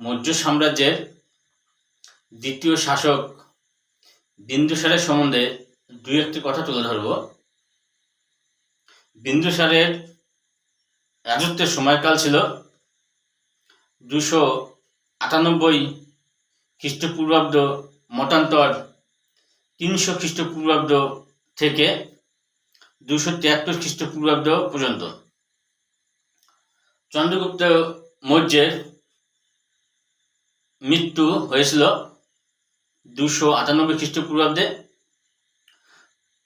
মৌর্য সাম্রাজ্যের দ্বিতীয় শাসক বিন্দুসারের সম্বন্ধে দুই একটি কথা তুলে ধরব। বিন্দুসারের রাজত্বের সময়কাল ছিল দুশো আটানব্বই খ্রিস্টপূর্বাব্দ মতান্তর তিনশো খ্রিস্টপূর্বাব্দ থেকে দুশো তিয়াত্তর খ্রিস্টপূর্বাব্দ পর্যন্ত। চন্দ্রগুপ্ত মৌর্যের মৃত্যু হয়েছিল দুশো আটানব্বই খ্রিস্টপূর্বাব্দে।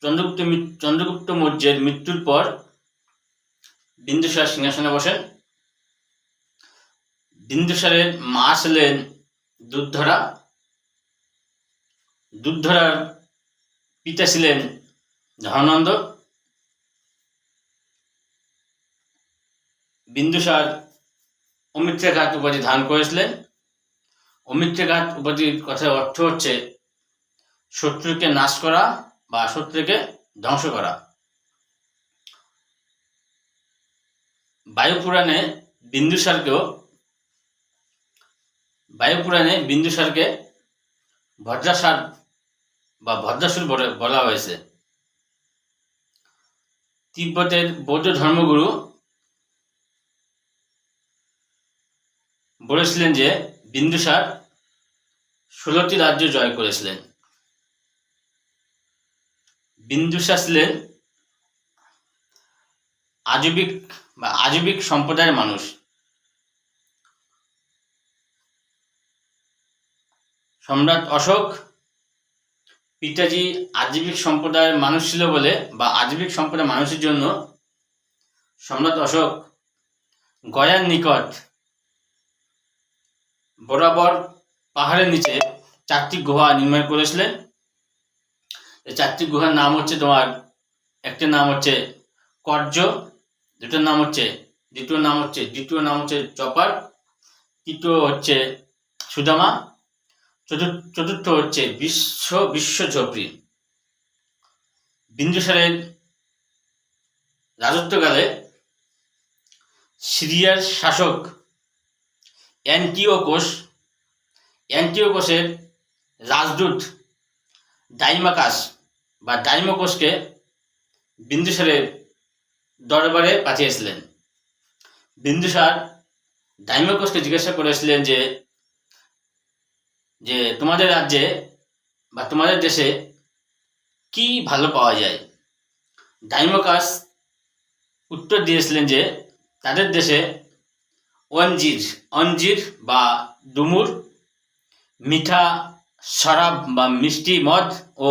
চন্দ্রগুপ্ত চন্দ্রগুপ্ত মৌর্যের মৃত্যুর পর বিন্দুসার সিংহাসনে বসেন। বিন্দুসারের মা ছিলেন দুধধরা। দুধধরার পিতা ছিলেন ধনানন্দ বিন্দুসার অমিত্রঘাত উপাধি ধারণ করেছিলেন। অমিত্রঘাত উপাধির কথার অর্থ হচ্ছে শত্রুকে নাশ করা বা শত্রুকে ধ্বংস করা। বায়ুপুরাণে বিন্দুসারকেও বায়ুপুরাণে বিন্দুসারকে ভদ্রাসার বা ভদ্রাসুর বলে- বলা হয়েছে। তিব্বতের বৌদ্ধ ধর্মগুরু বলেছিলেন যে বিন্দুসার ষোলোটি রাজ্য জয় করেছিলেন। বিন্দুসার ছিলেন আজবিক বা আজবিক সম্প্রদায়ের মানুষ। সম্রাট অশোক পিতাজি আজীবিক সম্প্রদায়ের মানুষ ছিল বলে বা আজীবিক সম্প্রদায়ের মানুষের জন্য সম্রাট অশোক গয়ার নিকট বরাবর পাহাড়ের নিচে চারটি গুহা নির্মাণ করেছিলেন চারটি গুহার নাম হচ্ছে তোমার একটির নাম হচ্ছে কর্য, দুটোর নাম হচ্ছে, দ্বিতীয় নাম হচ্ছে, দ্বিতীয় নাম হচ্ছে চপার, তৃতীয় হচ্ছে সুদামা চতুর্থ হচ্ছে বিশ্ব বিশ্ব ঝোপড়ি। বিন্দুসারের রাজত্বকালে সিরিয়ার শাসক অ্যান্টিওকোস অ্যান্টিওকোসের রাজদূত ডাইমাকাস বা ডাইমোকোসকে বিন্দুসারের দরবারে পাঠিয়েছিলেন। বিন্দুসার ডাইমোকোসকে জিজ্ঞাসা করেছিলেন যে যে তোমাদের রাজ্যে বা তোমাদের দেশে কি ভালো পাওয়া যায়? ডাইমোকাস উত্তর দিয়েছিলেন যে, তাদের দেশে অঞ্জির অঞ্জির বা ডুমুর মিঠা, শরাব বা মিষ্টি মদ ও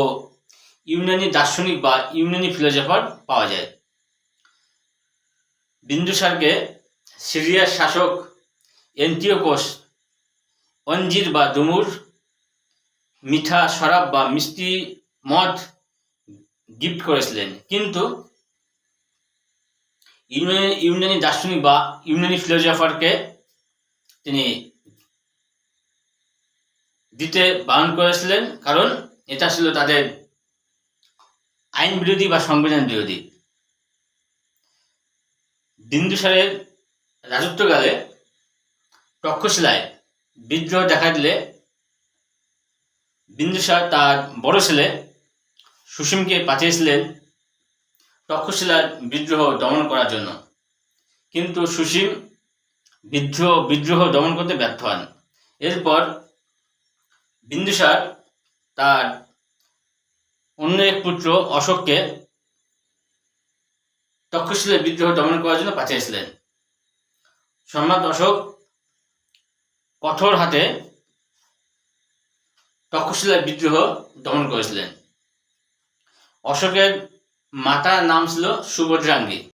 ইউনানি দার্শনিক বা ইউনানি ফিলোজফার পাওয়া যায়। বিন্দুসারকে সিরিয়ার শাসক এন্টিওকোস, অঞ্জির বা ডুমুর মিঠা, শরাব বা মিষ্টি মদ গিফট করেছিলেন। কিন্তু ইউনানি ইউনানি দার্শনিক বা ইউনানি ফিলোজফারকে তিনি দিতে বারণ করেছিলেন, কারণ এটা ছিল তাদের আইন বিরোধী বা সংবিধান বিরোধী। বিন্দুসারের রাজত্বকালে তক্ষশিলায় বিদ্রোহ দেখা দিলে বিন্দুসার তার বড় ছেলে সুসীমকে পাঠিয়েছিলেন তক্ষশিলার বিদ্রোহ দমন করার জন্য। কিন্তু সুসীম বিদ্রোহ বিদ্রোহ দমন করতে ব্যর্থ হন। এরপর বিন্দুসার তার অন্য এক পুত্র অশোককে তক্ষশিলার বিদ্রোহ দমন করার জন্য পাঠিয়েছিলেন। সম্রাট অশোক কঠোর হাতে তক্ষশিলার বিদ্রোহ দমন করেছিলেন। অশোকের মাতার নাম ছিল সুভদ্রাঙ্গী।